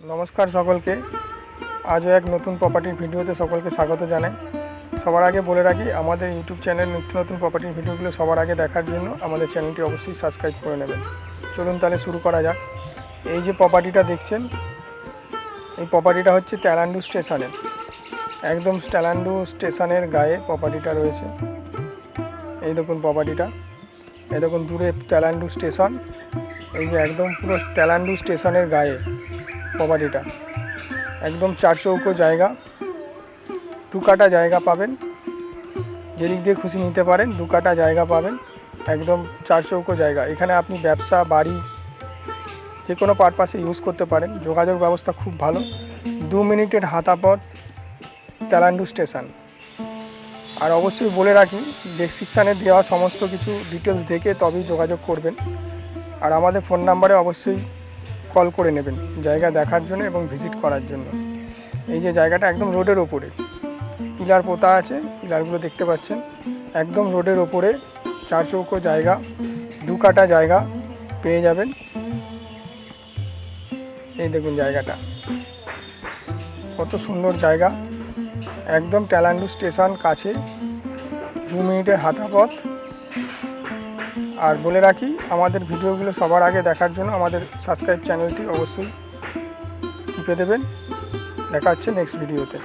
নমস্কার সকলকে। আজও এক নতুন প্রপার্টির ভিডিওতে সকলকে স্বাগত জানাই। সবার আগে বলে রাখি, আমাদের ইউটিউব চ্যানেল নিত্য নতুন প্রপার্টির ভিডিওগুলো সবার আগে দেখার জন্য আমাদের চ্যানেলটি অবশ্যই সাবস্ক্রাইব করে নেবেন। চলুন তাহলে শুরু করা যাক। এই যে প্রপার্টিটা দেখছেন, এই প্রপার্টিটা হচ্ছে তেলান্ডু স্টেশনের একদম তেলান্ডু স্টেশনের গায়ে প্রপার্টিটা রয়েছে। এই দেখুন প্রপার্টিটা এই দেখুন দূরে ট্যালান্ডু স্টেশন এই যে একদম পুরো ট্যালান্ডু স্টেশনের গায়ে। প্রপার্টিটা একদম চার চৌকো জায়গা দু কাটা জায়গা পাবেন। যেদিক দিয়ে খুশি নিতে পারেন দু কাটা জায়গা পাবেন। একদম চার চৌকো জায়গা। এখানে আপনি ব্যবসা, বাড়ি যে কোনো পারপাসে ইউজ করতে পারেন। যোগাযোগ ব্যবস্থা খুব ভালো। দু মিনিটের হাতাপথ তেলান্ডু স্টেশন। আর অবশ্যই বলে রাখি ডেসক্রিপশানে দেওয়া সমস্ত কিছু ডিটেলস দেখে তবেই যোগাযোগ করবেন। আর আমাদের ফোন নাম্বারে অবশ্যই কল করে নেবেন, জায়গা দেখার জন্য এবং ভিজিট করার জন্য। এই যে জায়গাটা একদম রোডের ওপরে। পিলার পোতা আছে, পিলারগুলো দেখতে পাচ্ছেন। একদম রোডের ওপরে চার চৌকো জায়গা, দু কাটা জায়গা পেয়ে যাবেন। এই দেখুন জায়গাটা। কত সুন্দর জায়গা। একদম ট্যালান্ডু স্টেশন কাছে। দু মিনিটের হাঁটা পথ আর বলে রাখি, আমাদের ভিডিওগুলো সবার আগে দেখার জন্য আমাদের সাবস্ক্রাইব চ্যানেলটি অবশ্যই টিপে দেবেন। দেখা হচ্ছে নেক্সট ভিডিওতে